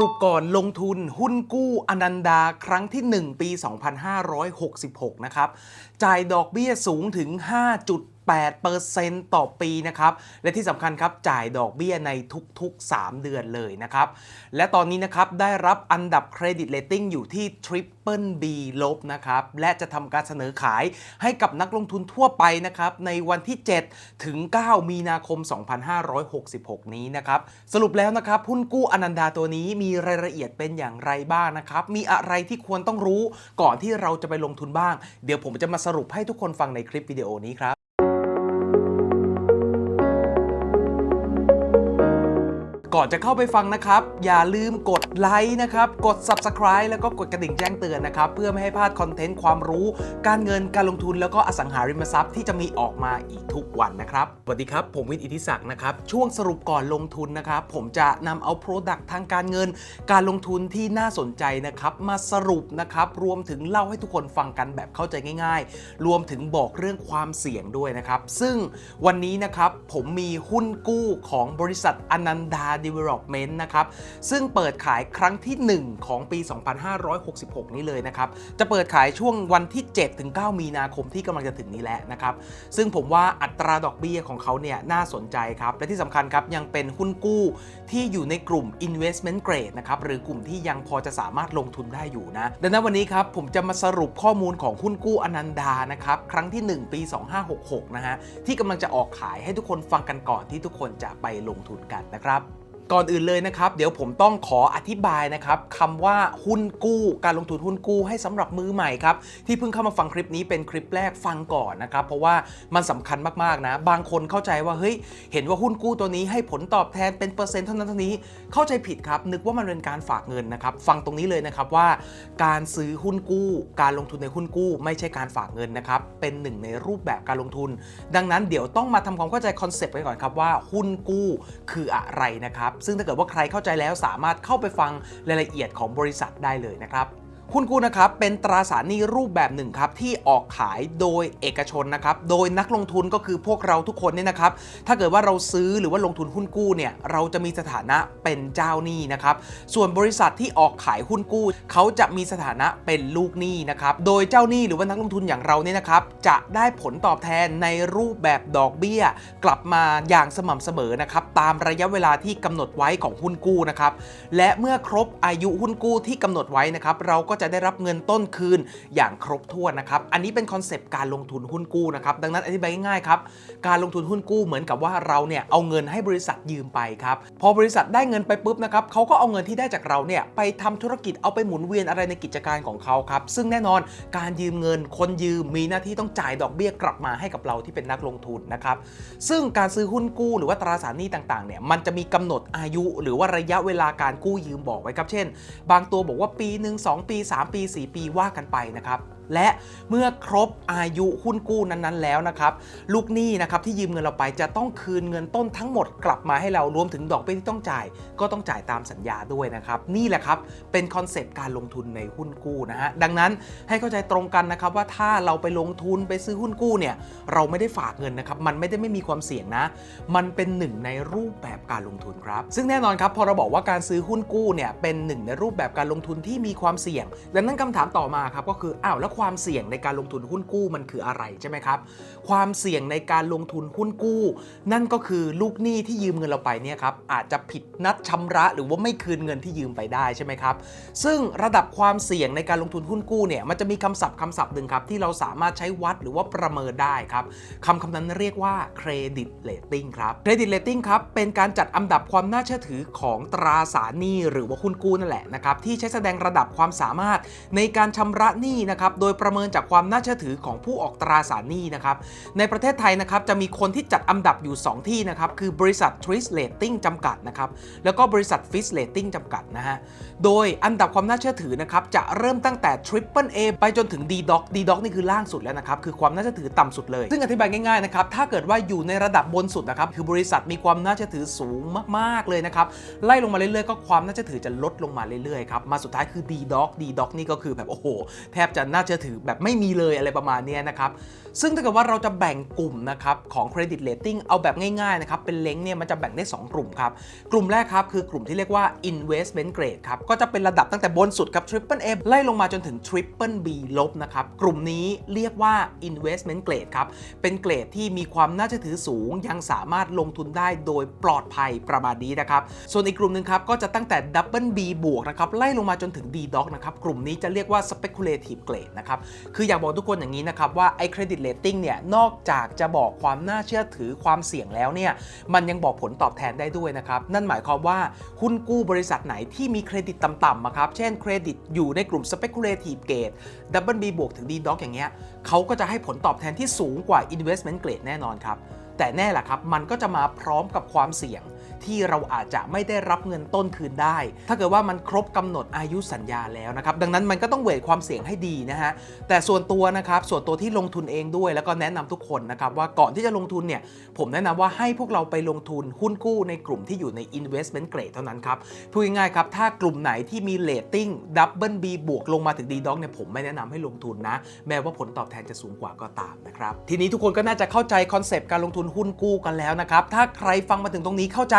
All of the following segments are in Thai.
รุปก่อนลงทุนหุ้นกู้อนันดาครั้งที่ 1 ปี 2566 นะครับ จ่ายดอกเบี้ยสูงถึง8%ต่อปีนะครับและที่สำคัญครับจ่ายดอกเบี้ยในทุกๆ 3 เดือนเลยนะครับและตอนนี้นะครับได้รับอันดับเครดิตเลตติ้งอยู่ที่ Triple B ลบนะครับและจะทำการเสนอขายให้กับนักลงทุนทั่วไปนะครับในวันที่ 7 ถึง 9 มีนาคม 2566 นี้นะครับสรุปแล้วนะครับหุ้นกู้อนันดาตัวนี้มีรายละเอียดเป็นอย่างไรบ้างนะครับมีอะไรที่ควรต้องรู้ก่อนที่เราจะไปลงทุนบ้าง เดี๋ยวผมจะมาสรุปให้ทุกคนฟังในคลิปวิดีโอนี้ครับ อนจะเข้าไปฟังนะครับ อย่าลืมกดไลค์นะครับ กด Subscribe แล้วก็กดกระดิ่งแจ้งเตือนนะครับ เพื่อไม่ให้พลาดคอนเทนต์ความรู้ การเงินการลงทุนแล้วก็อสังหาริมทรัพย์ที่จะมีออกมาอีกทุกวันนะครับ สวัสดีครับ ผมวิทย์อิทธิศักดิ์นะครับ ช่วงสรุปก่อนลงทุนนะครับ ผมจะนำเอา Product ทางการเงิน การลงทุนที่น่าสนใจนะครับ มาสรุปนะครับ รวมถึงเล่าให้ทุกคนฟังกันแบบเข้าใจง่าย ๆ รวมถึงบอกเรื่องความเสี่ยงด้วยนะครับ ซึ่งวันนี้นะครับผมมีหุ้นกู้ของบริษัทอนันดา Development นะครับ ซึ่งเปิดขายครั้งที่ 1 ของปี 2566 นี้เลยนะครับ จะเปิดขายช่วงวันที่7ถึง9มีนาคมที่กำลังจะถึงนี้แหละนะครับ ซึ่งผมว่าอัตราดอกเบี้ยของเขาเนี่ยน่าสนใจครับ และที่สำคัญครับยังเป็นหุ้นกู้ที่อยู่ในกลุ่ม investment grade นะครับ หรือกลุ่มที่ยังพอจะสามารถลงทุนได้อยู่นะ ดังนั้นวันนี้ครับผมจะมาสรุปข้อมูลของหุ้นกู้อนันดานะครับครั้งที่ 1 ปี 2566 นะฮะที่กำลังจะออกขายให้ทุกคนฟังกันก่อนที่ทุกคนจะไปลงทุนกันนะครับ ก่อนอื่นเลยนะครับ เดี๋ยวผมต้องขออธิบายนะครับคำว่าหุ้นกู้การลงทุนหุ้นกู้ให้สำหรับมือใหม่ครับ ที่เพิ่งเข้ามาฟังคลิปนี้เป็นคลิปแรกฟังก่อนนะครับ เพราะว่ามันสำคัญมากๆนะ บางคนเข้าใจว่าเฮ้ยเห็นว่าหุ้นกู้ตัวนี้ให้ผลตอบแทนเป็นเปอร์เซ็นต์เท่านั้นเท่านี้เข้าใจผิดครับ นึกว่ามันเป็นการฝากเงินนะครับ ฟังตรงนี้เลยนะครับว่า การซื้อหุ้นกู้ การลงทุนในหุ้นกู้ ไม่ใช่การฝากเงินนะครับเป็นหนึ่งในรูปแบบการลงทุน ดังนั้นเดี๋ยวต้องมาทำความเข้าใจคอนเซปต์กันก่อนครับว่าหุ้นกู้คืออะไรนะครับซึ่งถ้าเกิดว่าใครเข้าใจแล้วสามารถเข้าไปฟังรายละเอียดของบริษัทได้เลยนะครับ หุ้นกู้นะครับเป็นตราสารหนี้รูปแบบหนึ่งครับที่ออกขายโดยเอกชนนะครับโดยนักลงทุนก็คือพวกเราทุกคนเนี่ยนะครับถ้าเกิดว่าเราซื้อหรือว่าลงทุนหุ้นกู้เนี่ยเราจะมีสถานะเป็นเจ้าหนี้นะครับส่วนบริษัทที่ออกขายหุ้นกู้ เขาจะมีสถานะเป็นลูกหนี้นะครับโดยเจ้าหนี้หรือว่านักลงทุนอย่างเราเนี่ยนะครับจะได้ผลตอบแทนในรูปแบบดอกเบี้ย กลับมาอย่างสม่ำเสมอนะครับตามระยะเวลาที่กำหนดไว้ของหุ้นกู้นะครับและเมื่อครบอายุหุ้นกู้ที่กำหนดไว้นะครับเราก็จะได้รับเงินต้นคืนอย่างครบถ้วนนะครับ อันนี้เป็นคอนเซปต์การลงทุนหุ้นกู้นะครับ ดังนั้นอธิบายง่ายๆครับ การลงทุนหุ้นกู้เหมือนกับว่าเราเนี่ยเอาเงินให้บริษัทยืมไปครับ พอบริษัทได้เงินไปปุ๊บนะครับเขาก็เอาเงินที่ได้จากเราเนี่ยไปทำธุรกิจเอาไปหมุนเวียนอะไรในกิจการของเขาครับ ซึ่งแน่นอนการยืมเงินคนยืมมีหน้าที่ต้องจ่ายดอกเบี้ยกลับมาให้กับเราที่เป็นนักลงทุนนะครับ ซึ่งการซื้อหุ้นกู้หรือว่าตราสารหนี้ต่างๆเนี่ยมันจะมีกำหนดอายุ หรือว่าระยะเวลาการกู้ยืมบอกไว้ครับ เช่น บางตัวบอกว่าปีหนึ่ง2ปี3 ปี 4 ปีว่ากันไปนะครับ และเมื่อครบอายุหุ้นกู้นั้นๆแล้วนะครับลูกหนี้นะครับที่ยืมเงินเราไปจะต้องคืนเงินต้นทั้งหมดกลับมาให้เรารวมถึงดอกเบี้ยที่ต้องจ่าย ก็ต้องจ่ายตามสัญญาด้วยนะครับนี่แหละครับเป็นคอนเซปต์การลงทุนในหุ้นกู้นะฮะดังนั้นให้เข้าใจตรงกันนะครับว่าถ้าเราไปลงทุนไปซื้อหุ้นกู้เนี่ยเราไม่ได้ฝากเงินนะครับมันไม่ได้ไม่มีความเสี่ยงนะ มันเป็นหนึ่งในรูปแบบการลงทุนครับ ซึ่งแน่นอนครับพอเราบอกว่าการซื้อหุ้นกู้เนี่ยเป็นหนึ่งในรูปแบบการลงทุนที่มีความเสี่ยง ดังนั้นคำถามต่อมาครับก็คืออ้าวแล้วความเสี่ยงในการลงทุนหุ้นกู้มันคืออะไรใช่ไหมครับ ความเสี่ยงในการลงทุนหุ้นกู้ นั่นก็คือลูกหนี้ที่ยืมเงินเราไปเนี่ยครับอาจจะผิดนัดชำระหรือว่าไม่คืนเงินที่ยืมไปได้ใช่ไหมครับ ซึ่งระดับความเสี่ยงในการลงทุนหุ้นกู้เนี่ยมันจะมีคำศัพท์คำศัพท์หนึ่งครับที่เราสามารถใช้วัดหรือว่าประเมินได้ครับคำคำนั้นเรียกว่าเครดิตเลตติ้งครับเครดิตเลตติ้งครับเป็นการจัดอันดับความน่าเชื่อถือของตราสารหนี้หรือว่าหุ้นกู้นั่นแหละนะครับที่ใช้แสดงระดับความสามารถในการชำระหนี้นะครับโดยประเมินจากความน่าเชื่อถือของผู้ออกตราสารหนี้นะครับ ในประเทศไทยนะครับจะมีคนที่จัดอันดับอยู่ 2 ที่นะครับ คือบริษัท t r i s Rating จำกัดนะครับ แล้วก็บริษัท Fitch Rating จำกัดนะฮะ โดยอันดับความน่าเชื่อถือนะครับจะเริ่มตั้งแต่ Triple A ไปจนถึง D Doc D Doc นี่คือล่างสุดแล้วนะครับ คือความน่าเชื่อถือต่ำสุดเลย ซึ่งอธิบายง่ายๆนะครับถ้าเกิดว่าอยู่ในระดับบนสุดนะครับคือบริษัทมีความน่าเชื่อถือสูงมากๆเลยนะครับไล่ลงมาเรื่อยๆก็ความน่าเชื่อถือจะลดลงมาเรื่อยๆครับมาสุดท้ายคือ D Doc D Doc นี่ก็คือแบบโอ้โหแทบจะน่าเชื่อถือแบบไม่มีเลยอะไรประมาณนี้นะครับซึ่งถ้าเกิดว่าเราจะแบ่งกลุ่มนะครับของเครดิต r a t i n g เอาแบบง่ายๆนะครับเป็นเล้งเนี่ยมันจะแบ่งได้ 2 กลุ่มครับ กลุ่มแรกครับคือกลุ่มที่เรียกว่า investment grade ครับก็จะเป็นระดับตั้งแต่บนสุดครับ triple A ไล่ลงมาจนถึง triple B ลบนะครับกลุ่มนี้เรียกว่า investment grade ครับเป็นเกรดที่มีความน่าเชื่อถือสูง ยังสามารถลงทุนได้โดยปลอดภัยประมาณนี้นะครับส่วนอีกกลุ่มหนึ่งครับก็จะตั้งแต่ double B บวกนะครับไล่ลงมาจนถึง D doc นะครับกลุ่มนี้จะเรียกว่า speculative grade นะครับ คืออยากบอกทุกคนอย่างนี้นะครับว่าไอ้ credit rating เนี่ยนอกจากจะบอกความน่าเชื่อถือความเสี่ยงแล้วเนี่ยมันยังบอกผลตอบแทนได้ด้วยนะครับนั่นหมายความว่าหุ้นกู้บริษัทไหนที่มีเครดิตต่ำๆอะครับเช่นเครดิตอยู่ในกลุ่ม speculative grade double B บวกถึง D doc อย่างเงี้ยเขาก็จะให้ผลตอบแทนที่สูงกว่า investment grade แน่นอนครับแต่แน่แหละครับมันก็จะมาพร้อมกับความเสี่ยง ที่เราอาจจะไม่ได้รับเงินต้นคืนได้ ถ้าเกิดว่ามันครบกำหนดอายุสัญญาแล้วนะครับ ดังนั้นมันก็ต้องเวทความเสี่ยงให้ดีนะฮะ แต่ส่วนตัวนะครับ ส่วนตัวที่ลงทุนเองด้วย แล้วก็แนะนำทุกคนนะครับว่าก่อนที่จะลงทุนเนี่ย ผมแนะนำว่าให้พวกเราไปลงทุนหุ้นกู้ในกลุ่มที่อยู่ใน investment grade เท่านั้นครับ พูดง่ายๆครับ ถ้ากลุ่มไหนที่มี rating double B บวกลงมาถึง D doc เนี่ยผมไม่แนะนำให้ลงทุนนะ แม้ว่าผลตอบแทนจะสูงกว่าก็ตามนะครับ ทีนี้ทุกคนก็น่าจะเข้าใจคอนเซปต์การลงทุนหุ้นกู้กันแล้วนะครับ ถ้าใครฟังมาถึงตรงนี้เข้าใจ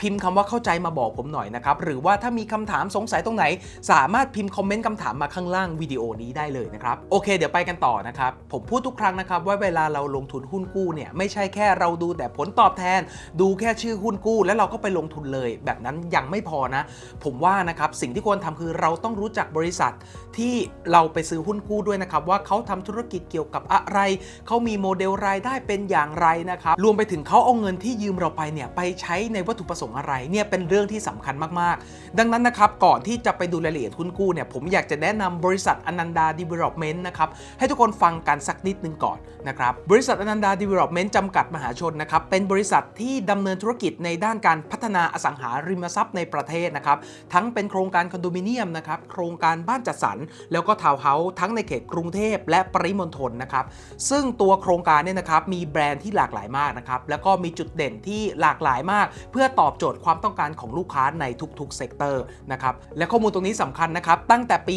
พิมพ์คำว่าเข้าใจมาบอกผมหน่อยนะครับหรือว่าถ้ามีคำถามสงสัยตรงไหน สามารถพิมพ์คอมเมนต์คำถามมาข้างล่างวิดีโอนี้ได้เลยนะครับโอเค เดี๋ยวไปกันต่อนะครับผมพูดทุกครั้งนะครับว่าเวลาเราลงทุนหุ้นกู้เนี่ยไม่ใช่แค่เราดูแต่ผลตอบแทน ดูแค่ชื่อหุ้นกู้ แล้วเราก็ไปลงทุนเลย แบบนั้นยังไม่พอนะ ผมว่านะครับสิ่งที่ควรทำคือเราต้องรู้จักบริษัทที่เราไปซื้อหุ้นกู้ด้วยนะครับว่าเขาทำธุรกิจเกี่ยวกับอะไร เขามีโมเดลรายได้เป็นอย่างไรนะครับรวมไปถึงเขาเอาเงินที่ยืมเราไปเนี่ยไปใช้ในวัตถุประสงค์อะไรเนี่ยเป็นเรื่องที่สำคัญมากๆ ดังนั้นนะครับก่อนที่จะไปดูรายละเอียดหุ้นกู้เนี่ยผมอยากจะแนะนำบริษัทอนันดา Development นะครับให้ทุกคนฟังกันสักนิดนึงก่อนนะครับบริษัทอนันดา Development จำกัดมหาชนนะครับเป็นบริษัทที่ดำเนินธุรกิจในด้านการพัฒนาอสังหาริมทรัพย์ในประเทศนะครับทั้งเป็นโครงการคอนโดมิเนียมนะครับโครงการบ้านจัดสรรแล้วก็ทาวน์เฮาส์ทั้งในเขตกรุงเทพและปริมณฑลนะครับซึ่งตัวโครงการเนี่ยนะครับมีแบรนด์ที่หลากหลายมากนะครับแล้วก็มีจุดเด่นที่หลากหลายมาก เพื่อตอบโจทย์ความต้องการของลูกค้าในทุกๆเซกเตอร์นะครับและข้อมูลตรงนี้สำคัญนะครับตั้งแต่ปี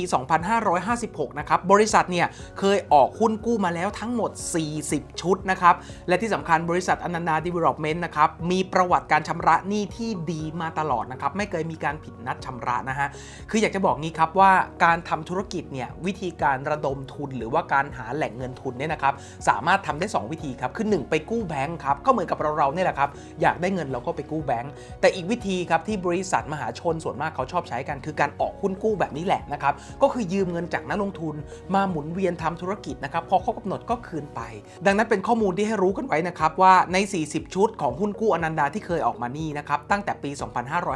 2556 นะครับบริษัทเนี่ยเคยออกหุ้นกู้มาแล้วทั้งหมด 40 ชุดนะครับและที่สำคัญบริษัทอนันดา Development นะครับมีประวัติการชำระหนี้ที่ดีมาตลอดนะครับไม่เคยมีการผิดนัดชำระนะฮะคืออยากจะบอกงี้ครับว่าการทำธุรกิจเนี่ยวิธีการระดมทุนหรือว่าการหาแหล่งเงินทุนเนี่ยนะครับสามารถทำได้ 2 วิธีครับคือ 1 ไปกู้แบงก์ครับก็เหมือนกับเราเราๆเนี่ยแหละครับอยากได้เงินเราก็ไปกู้แบงก์แต่อีกวิธีครับที่บริษัทมหาชนส่วนมากเขาชอบใช้กันคือการออกหุ้นกู้แบบนี้แหละนะครับก็คือยืมเงินจากนักลงทุน มาหมุนเวียนทำธุรกิจนะครับพอครบกำหนดก็คืนไป ดังนั้นเป็นข้อมูลที่ให้รู้กันไว้นะครับว่าใน 40 ชุดของหุ้นกู้อนันดาที่เคยออกมานี่นะครับตั้งแต่ปี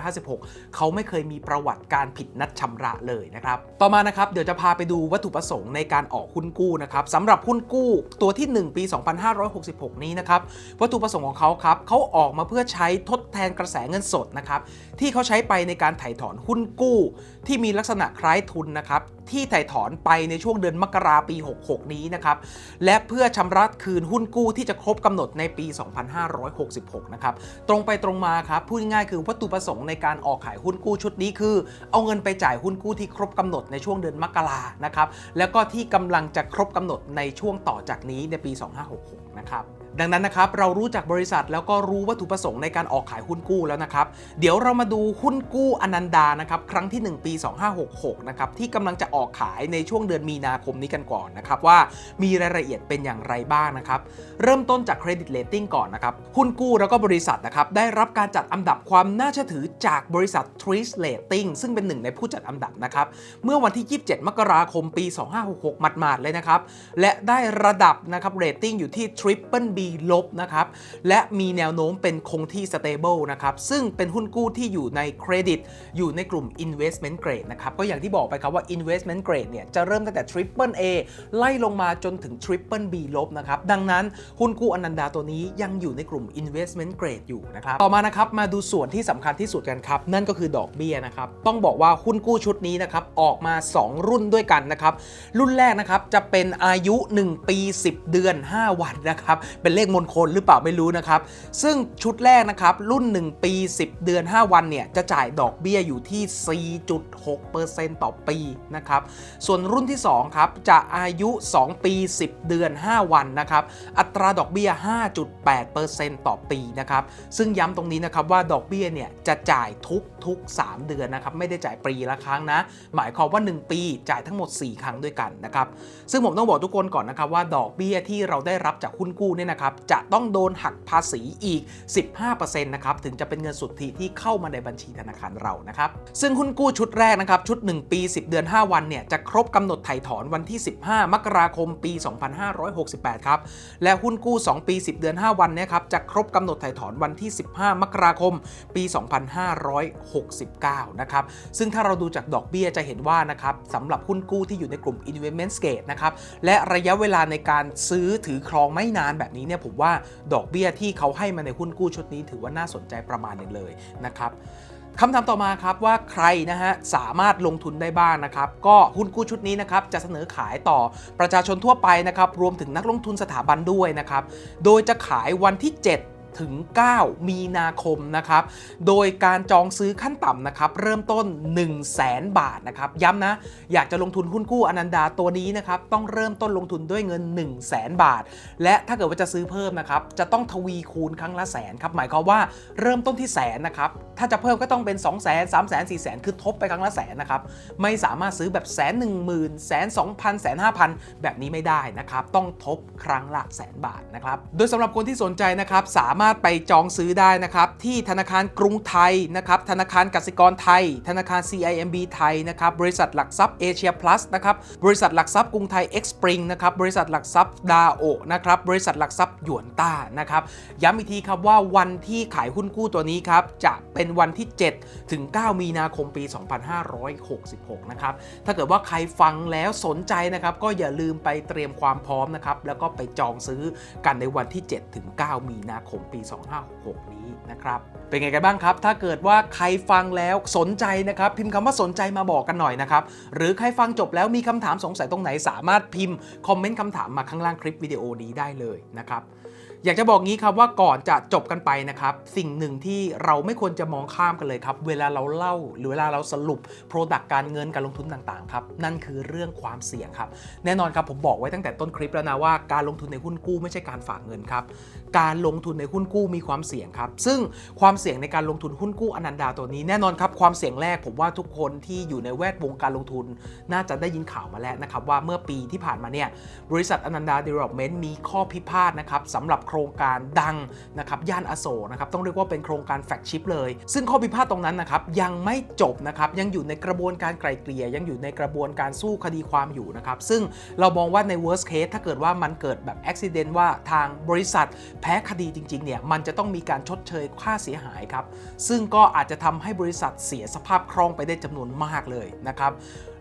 2556 เขาไม่เคยมีประวัติการผิดนัดชำระเลยนะครับต่อมานะครับเดี๋ยวจะพาไปดูวัตถุประสงค์ในการออกหุ้นกู้นะครับสำหรับหุ้นกู้ตัวที่ 1 ปี 2566 นี้นะครับวัตถุประสงค์ของเขาครับเขาออกมาเพื่อใช้ทดแทนกระแสเงินสดนะครับที่เขาใช้ไปในการถ่ายถอนหุ้นกู้ ที่มีลักษณะคล้ายทุนนะครับที่ถ่ายถอนไปในช่วงเดือนมกราปี 66 นี้นะครับและเพื่อชำระคืนหุ้นกู้ที่จะครบกำหนดในปี 2566 นะครับตรงไปตรงมาครับพูดง่ายๆคือวัตถุประสงค์ในการออกขายหุ้นกู้ชุดนี้คือ เอาเงินไปจ่ายหุ้นกู้ที่ครบกำหนดในช่วงเดือนมกรานะครับแล้วก็ที่กำลังจะครบกำหนดในช่วงต่อจากนี้ในปี 2566 นะครับ ดังนั้นนะครับเรารู้จักบริษัทแล้วก็รู้วัตถุประสงค์ในการออกขายหุ้นกู้แล้วนะครับ เดี๋ยวเรามาดูหุ้นกู้อนันดานะครับครั้งที่ 1 ปี 2566นะครับที่กำลังจะออกขายในช่วงเดือนมีนาคมนี้กันก่อนนะครับว่ามีรายละเอียดเป็นอย่างไรบ้างนะครับเริ่มต้นจากเครดิตเลตติ้งก่อนนะครับหุ้นกู้แล้วก็บริษัทนะครับได้รับการจัดอันดับความน่าเชื่อถือจากบริษัท t r i s Rating ซึ่งเป็นหนึ่งในผู้จัดอันดับนะครับเมื่อวันที่ 27 มกราคมปี 2566หมาดๆเลยนะครับและได้ระดับนะครับเรตติ้งอยู่ที่ Triple B ลบนะครับ และมีแนวโน้มเป็นคงที่ stable นะครับ ซึ่งเป็นหุ้นกู้ที่อยู่ในเครดิต อยู่ในกลุ่ม investment grade นะครับ ก็อย่างที่บอกไปครับว่า investment grade เนี่ย จะเริ่มตั้งแต่ triple A ไล่ลงมาจนถึง triple B ลบนะครับ ดังนั้นหุ้นกู้อนันดาตัวนี้ยังอยู่ในกลุ่ม investment grade อยู่นะครับ ต่อมานะครับ มาดูส่วนที่สำคัญที่สุดกันครับ นั่นก็คือดอกเบี้ยนะครับ ต้องบอกว่าหุ้นกู้ชุดนี้นะครับ ออกมา 2 รุ่นด้วยกันนะครับ รุ่นแรกนะครับ จะเป็นอายุ 1 ปี 10 เดือน 5 วันนะครับ เป็นเป็นเลขมงคลหรือเปล่าไม่รู้นะครับ ซึ่งชุดแรกนะครับ รุ่น 1 ปี 10 เดือน 5 วันเนี่ย จะจ่ายดอกเบี้ยอยู่ที่ 4.6%ต่อปีนะครับ ส่วนรุ่นที่ 2 ครับ จะอายุ 2 ปี 10 เดือน 5 วันนะครับ อัตราดอกเบี้ย 5.8%ต่อปีนะครับ ซึ่งย้ำตรงนี้นะครับว่าดอกเบี้ยเนี่ยจะจ่ายทุก ทุก 3 เดือนนะครับไม่ได้จ่ายปีละครั้งนะ หมายความว่า 1 ปีจ่ายทั้งหมด 4 ครั้งด้วยกันนะครับซึ่งผมต้องบอกทุกคนก่อนนะครับว่าดอกเบี้ยที่เราได้รับจากหุ้นกู้เนี่ยนะครับจะต้องโดนหักภาษีอีก 15%นะครับถึงจะเป็นเงินสุทธิที่เข้ามาในบัญชีธนาคารเรานะครับซึ่งหุ้นกู้ชุดแรกนะครับชุด 1 ปี 10 เดือน 5 วันเนี่ยจะครบกำหนดไถ่ถอนวันที่ 15 มกราคมปี 2568 ครับและหุ้นกู้ 2 ปี 10 เดือน 5 วันเนี่ยครับจะครบกำหนดไถ่ถอนวันที่ 15 มกราคมปี69 นะครับ ซึ่งถ้าเราดูจากดอกเบี้ยจะเห็นว่านะครับสำหรับหุ้นกู้ที่อยู่ในกลุ่ม investment grade นะครับและระยะเวลาในการซื้อถือครองไม่นานแบบนี้เนี่ยผมว่าดอกเบี้ยที่เขาให้มาในหุ้นกู้ชุดนี้ถือว่าน่าสนใจประมาณหนึ่งเลยนะครับคำถามต่อมาครับว่าใครนะฮะสามารถลงทุนได้บ้างนะครับ ก็หุ้นกู้ชุดนี้นะครับจะเสนอขายต่อประชาชนทั่วไปนะครับ รวมถึงนักลงทุนสถาบันด้วยนะครับ โดยจะขายวันที่ 7 ถึง 9 มีนาคมนะครับ โดยการจองซื้อขั้นต่ำนะครับ เริ่มต้น 1 0 0 0 0แสนบาทนะครับ ย้ำนะ อยากจะลงทุนหุ้นกู้อนันดาตัวนี้นะครับ ต้องเริ่มต้นลงทุนด้วยเงิน 1 0 0 0 0แสนบาท และถ้าเกิดว่าจะซื้อเพิ่มนะครับ จะต้องทวีคูณครั้งละแสนครับ หมายความว่าเริ่มต้นที่แสนนะครับ ถ้าจะเพิ่มก็ต้องเป็น 2 0 0 0 0 0 3 0 0 0 0 4แสนคือทบไปครั้งละแสนนะครับ ไม่สามารถซื้อแบบแสนหนึ่งหมื่นแสนสองพันแสนห้าพันแบบนี้ไม่ได้นะครับ ต้องทบครั้งละแสนบาทนะครับ โดยสำหรับคนที่สนใจนะครับสามารถไปจองซื้อได้นะครับที่ธนาคารกรุงไทยนะครับธนาคารกสิกรไทย ธนาคาร CIMB ไทยนะครับบริษัทหลักทรัพย์เอเชียพลัสนะครับบริษัทหลักทรัพย์กรุงไทยเอ็กซ์ปริงนะครับบริษัทหลักทรัพย์ดาโอนะครับบริษัทหลักทรัพย์หยวนต้านะครับย้ำอีกทีครับว่าวันที่ขายหุ้นกู้ตัวนี้ครับจะเป็นวันที่ 7 ถึง 9 มีนาคมปี 2566 นะครับ ถ้าเกิดว่าใครฟังแล้วสนใจนะครับ ก็อย่าลืมไปเตรียมความพร้อมนะครับ แล้วก็ไปจองซื้อกันในวันที่ 7 ถึง 9 มีนาคมปี 2566 นี้นะครับ เป็นไงกันบ้างครับ ถ้าเกิดว่าใครฟังแล้วสนใจนะครับ พิมพ์คำว่าสนใจมาบอกกันหน่อยนะครับ หรือใครฟังจบแล้วมีคำถามสงสัยตรงไหนสามารถพิมพ์คอมเมนต์คำถามมาข้างล่างคลิปวิดีโอนี้ได้เลยนะครับ อยากจะบอกงี้ครับว่าก่อนจะจบกันไปนะครับ สิ่งหนึ่งที่เราไม่ควรจะมองข้ามกันเลยครับ เวลาเราเล่าหรือเวลาเราสรุป Product การเงินการลงทุนต่างๆครับนั่นคือเรื่องความเสี่ยงครับ แน่นอนครับผมบอกไว้ตั้งแต่ต้นคลิปแล้วนะว่าการลงทุนในหุ้นกู้ไม่ใช่การฝากเงินครับการลงทุนในหุ้นกู้มีความเสี่ยงครับ ซึ่งความเสี่ยงในการลงทุนหุ้นกู้อนันดาตัวนี้แน่นอนครับความเสี่ยงแรกผมว่าทุกคนที่อยู่ในแวดวงการลงทุน น่าจะได้ยินข่าวมาแล้วนะครับว่าเมื่อปีที่ผ่านมาเนี่ยบริษัทอนันดา Development มีข้อพิพาทนะครับสำหรับโครงการดังนะครับย่านอโศกนะครับต้องเรียกว่าเป็นโครงการแฟกชิพเลย ซึ่งข้อพิพาทตรงนั้นนะครับยังไม่จบนะครับยังอยู่ในกระบวนการไกล่เกลี่ยยังอยู่ในกระบวนการสู้คดีความอยู่นะครับซึ่งเรามองว่าใน worst case ถ้าเกิดว่ามันเกิดแบบอุบิเหตุว่าทางบริษัทแพ้คดีจริงๆเนี่ยมันจะต้องมีการชดเชยค่าเสียหายครับซึ่งก็อาจจะทำให้บริษัทเสียสภาพคล่องไปได้จำนวนมากเลยนะครับ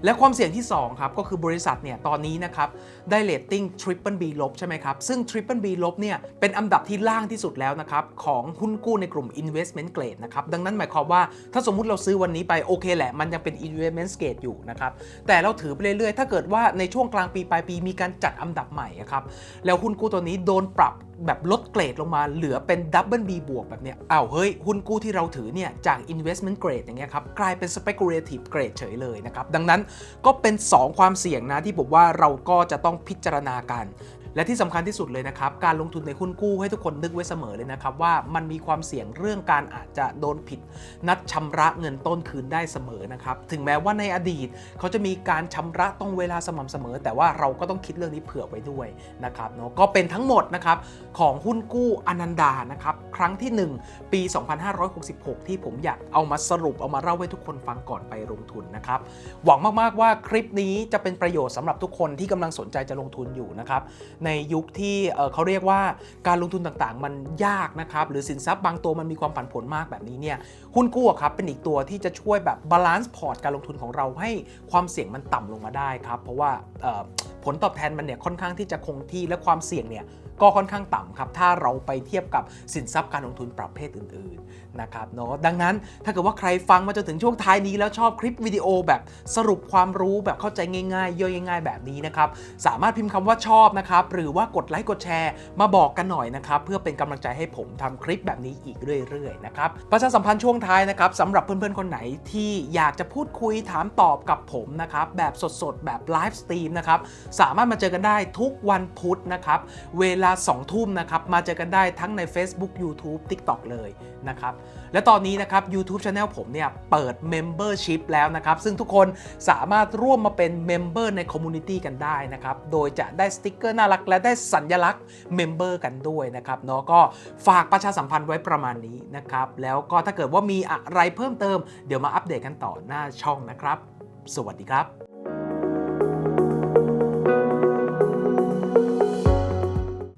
และความเสี่ยงที่ 2 ครับ ก็คือบริษัทเนี่ยตอนนี้นะครับ ได้เลตติ้ง Triple B ลบใช่ไหมครับ ซึ่ง Triple B ลบเนี่ยเป็นอันดับที่ล่างที่สุดแล้วนะครับ ของหุ้นกู้ในกลุ่ม Investment Grade นะครับ ดังนั้นหมายความว่าถ้าสมมุติเราซื้อวันนี้ไป โอเคแหละ มันยังเป็น Investment Grade อยู่นะครับ แต่เราถือไปเรื่อยๆ ถ้าเกิดว่าในช่วงกลางปีปลายปีมีการจัดอันดับใหม่ครับแล้วหุ้นกู้ตัวนี้โดนปรับ แบบลดเกรดลงมาเหลือเป็นดับเบิลบีบวกแบบเนี้ยอ้าวเฮ้ย หุ้นกู้ที่เราถือเนี่ยจาก investment grade อย่างเงี้ยครับกลายเป็น speculative grade เฉยเลยนะครับ ดังนั้นก็เป็น 2 ความเสี่ยงนะที่ผมว่าเราก็จะต้องพิจารณากัน และที่สำคัญที่สุดเลยนะครับ การลงทุนในหุ้นกู้ให้ทุกคนนึกไว้เสมอเลยนะครับ ว่ามันมีความเสี่ยงเรื่องการอาจจะโดนผิด นัดชำระเงินต้นคืนได้เสมอนะครับ ถึงแม้ว่าในอดีตเขาจะมีการชำระตรงเวลาสม่ำเสมอ แต่ว่าเราก็ต้องคิดเรื่องนี้เผื่อไว้ด้วยนะครับเนาะก็เป็นทั้งหมดนะครับของหุ้นกู้อนันดานะครับครั้งที่ 1 ปี 2566 ที่ผมอยากเอามาสรุปเอามาเล่าให้ทุกคนฟังก่อนไปลงทุนนะครับหวังมากๆว่าคลิปนี้จะเป็นประโยชน์สำหรับทุกคนที่กำลังสนใจจะลงทุนอยู่นะครับในยุคที่เขาเรียกว่าการลงทุนต่างๆ มันยากนะครับ หรือสินทรัพย์บางตัวมันมีความผันผวนมากแบบนี้เนี่ยหุ้นกู้ครับเป็นอีกตัวที่จะช่วยแบบบาลานซ์พอร์ตการลงทุนของเราให้ความเสี่ยงมันต่ำลงมาได้ครับ เพราะว่าผลตอบแทนมันเนี่ยค่อนข้างที่จะคงที่และความเสี่ยงเนี่ย ก็ค่อนข้างต่ำครับ ถ้าเราไปเทียบกับสินทรัพย์การลงทุนประเภทอื่นๆนะครับเนาะดังนั้นถ้าเกิดว่าใครฟังมาจนถึงช่วงท้ายนี้แล้วชอบคลิปวิดีโอแบบสรุปความรู้แบบเข้าใจง่ายๆย่อยง่าย ๆ แบบนี้นะครับสามารถพิมพ์คำว่าชอบนะครับหรือว่ากดไลค์กดแชร์มาบอกกันหน่อยนะครับเพื่อเป็นกำลังใจให้ผมทำคลิปแบบนี้อีกเรื่อยๆนะครับประชาสัมพันธ์ช่วงท้ายนะครับสำหรับเพื่อนๆคนไหนที่อยากจะพูดคุยถามตอบกับผมนะครับแบบสดๆแบบไลฟ์สตรีมนะครับสามารถมาเจอกันได้ทุกวันพุธนะครับเวลา2 ทุ่มนะครับมาเจอกันได้ทั้งใน Facebook YouTube TikTok เลยนะครับและตอนนี้นะครับ YouTube Channel ผมเนี่ยเปิด Membership แล้วนะครับ ซึ่งทุกคนสามารถร่วมมาเป็น Member ใน Community กันได้นะครับ โดยจะได้สติกเกอร์น่ารักและได้สัญลักษณ์ Member กันด้วยนะครับเนาะก็ฝากประชาสัมพันธ์ไว้ประมาณนี้นะครับ แล้วก็ถ้าเกิดว่ามีอะไรเพิ่มเติม เดี๋ยวมาอัปเดตกันต่อหน้าช่องนะครับ สวัสดีครับ